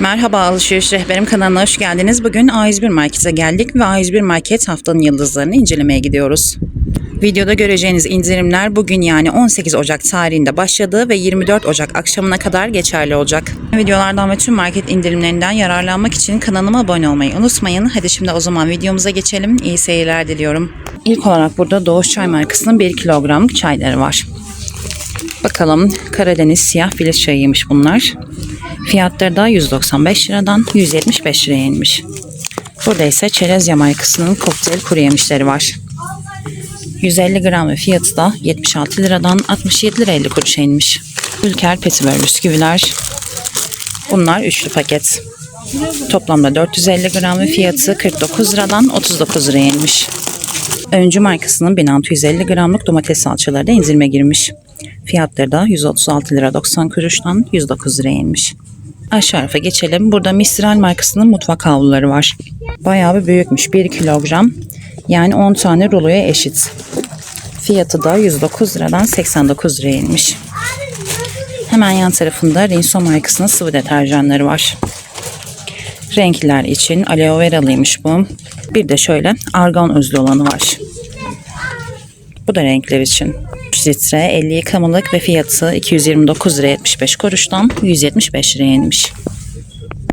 Merhaba Alışveriş Rehberim kanalına hoş geldiniz. Bugün A101 Market'e geldik ve A101 Market haftanın yıldızlarını incelemeye gidiyoruz. Videoda göreceğiniz indirimler bugün yani 18 Ocak tarihinde başladı ve 24 Ocak akşamına kadar geçerli olacak. Videolardan ve tüm market indirimlerinden yararlanmak için kanalıma abone olmayı unutmayın. Hadi şimdi o zaman videomuza geçelim. İyi seyirler diliyorum. İlk olarak burada Doğuş Çay markasının 1 kilogramlık çayları var. Bakalım Karadeniz siyah filiz çayıymış bunlar. Fiyatları da 195 liradan 175 liraya inmiş. Burada ise Çerezya markasının kokteyl kuru yemişleri var. 150 gram ve fiyatı da 76 liradan 67 lira 50 kuruşa inmiş. Ülker Petibör bisküviler. Bunlar üçlü paket. Toplamda 450 gram ve fiyatı 49 liradan 39 liraya inmiş. Öncü markasının 1650 gramlık domates salçaları da indirime girmiş. Fiyatları da 136 lira 90 kuruştan 109 liraya inmiş. Aşağı tarafa geçelim. Burada Mistral markasının mutfak havluları var. Bayağı bir büyükmüş. 1 kilogram. Yani 10 tane ruloya eşit. Fiyatı da 109 liradan 89 liraya inmiş. Hemen yan tarafında Rinso markasının sıvı deterjanları var. Renkler için aloe veralıymış bu. Bir de şöyle argan özlü olanı var. Bu da renkler için. 3 litre 50 yıkamalık ve fiyatı 229 lira 75 kuruştan 175 liraya inmiş.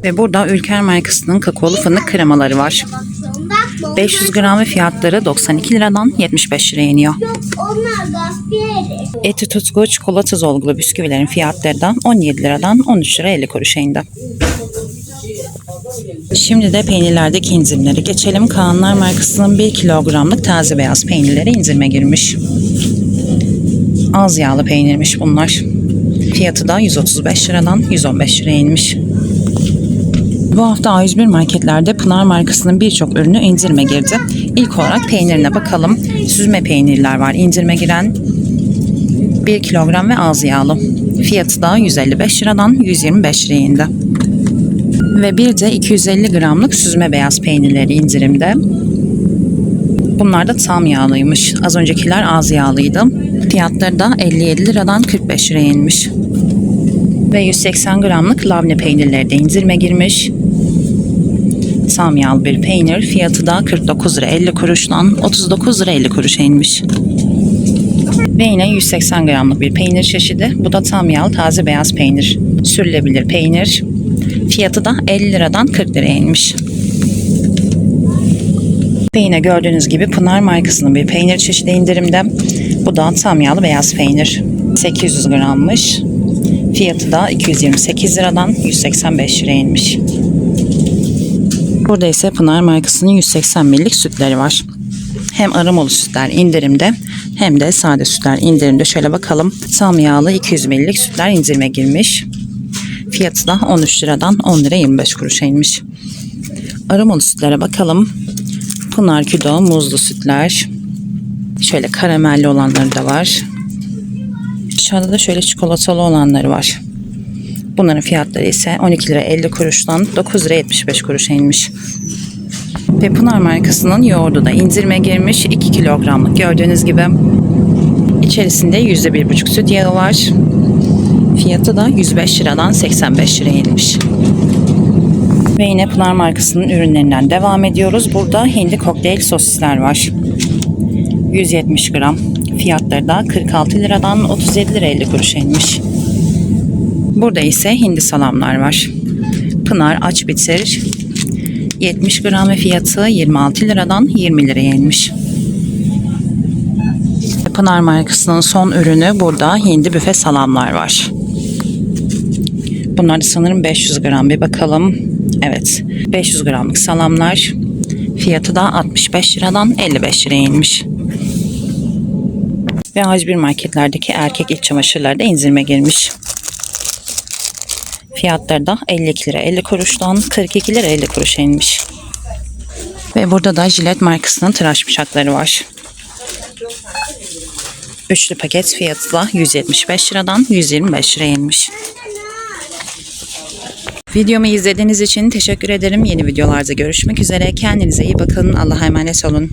Ve burada Ülker markasının kakaolu fındık kremaları var. 500 gram ve fiyatları 92 liradan 75 liraya iniyor. Eti tutku çikolata zolgulu bisküvilerin fiyatları da 17 liradan 13 lira 50 kuruşa indi. Şimdi de peynirlerdeki indirimleri geçelim. Kaanlar markasının 1 kilogramlık taze beyaz peynirleri indirime girmiş. Az yağlı peynirmiş bunlar. Fiyatı da 135 liradan 115 liraya inmiş. Bu hafta A101 marketlerde Pınar markasının birçok ürünü indirime girdi. İlk olarak peynirine bakalım. Süzme peynirler var indirime giren. 1 kilogram ve az yağlı. Fiyatı da 155 liradan 125 liraya indi. Ve bir de 250 gramlık süzme beyaz peynirleri indirimde. Bunlar da tam yağlıymış. Az öncekiler az yağlıydı. Fiyatları da 57 liradan 45 liraya inmiş. Ve 180 gramlık labne peynirleri de indirime girmiş. Tam yağlı bir peynir. Fiyatı da 49 lira 50 kuruştan 39 lira 50 kuruşa inmiş. Ve yine 180 gramlık bir peynir çeşidi. Bu da tam yağlı taze beyaz peynir. Sürülebilir peynir. Fiyatı da 50 liradan 40 liraya inmiş. Ve yine gördüğünüz gibi Pınar markasının bir peynir çeşidi indirimde. Bu da tam yağlı beyaz peynir. 800 grammış. Fiyatı da 228 liradan 185 liraya inmiş. Burada ise Pınar markasının 180 millik sütleri var. Hem aramalı sütler indirimde hem de sade sütler indirimde. Şöyle bakalım. Tam yağlı 200 millik sütler indirime girmiş. Fiyatı da 13 liradan 10 lira 25 kuruşa inmiş. Aromalı sütlere bakalım. Pınar Küdo muzlu sütler. Şöyle karamelli olanları da var. Aşağıda da şöyle çikolatalı olanları var. Bunların fiyatları ise 12 lira 50 kuruştan 9 lira 75 kuruşa inmiş. Ve Pınar markasının yoğurdu da indirime girmiş 2 kilogramlık gördüğünüz gibi. İçerisinde %1,5 süt yağı var. Fiyatı da 105 liradan 85 liraya inmiş. Ve yine Pınar markasının ürünlerinden devam ediyoruz. Burada hindi kokteyl sosisler var. 170 gram. Fiyatları da 46 liradan 37 lira 50 kuruşa inmiş. Burada ise hindi salamlar var. Pınar aç bitir. 70 gram ve fiyatı 26 liradan 20 liraya inmiş. Pınar markasının son ürünü burada hindi büfe salamlar var. Bunlar da sanırım 500 gram bir bakalım. Evet 500 gramlık salamlar. Fiyatı da 65 liradan 55 liraya inmiş. Ve A101 marketlerdeki erkek iç çamaşırları da indirime girmiş. Fiyatları da 52 lira 50 kuruştan 42 lira 50 kuruşa inmiş. Ve burada da Gillette markasının tıraş bıçakları var. Üçlü paket fiyatı da 175 liradan 125 liraya inmiş. Videomu izlediğiniz için teşekkür ederim. Yeni videolarda görüşmek üzere. Kendinize iyi bakın. Allah'a emanet olun.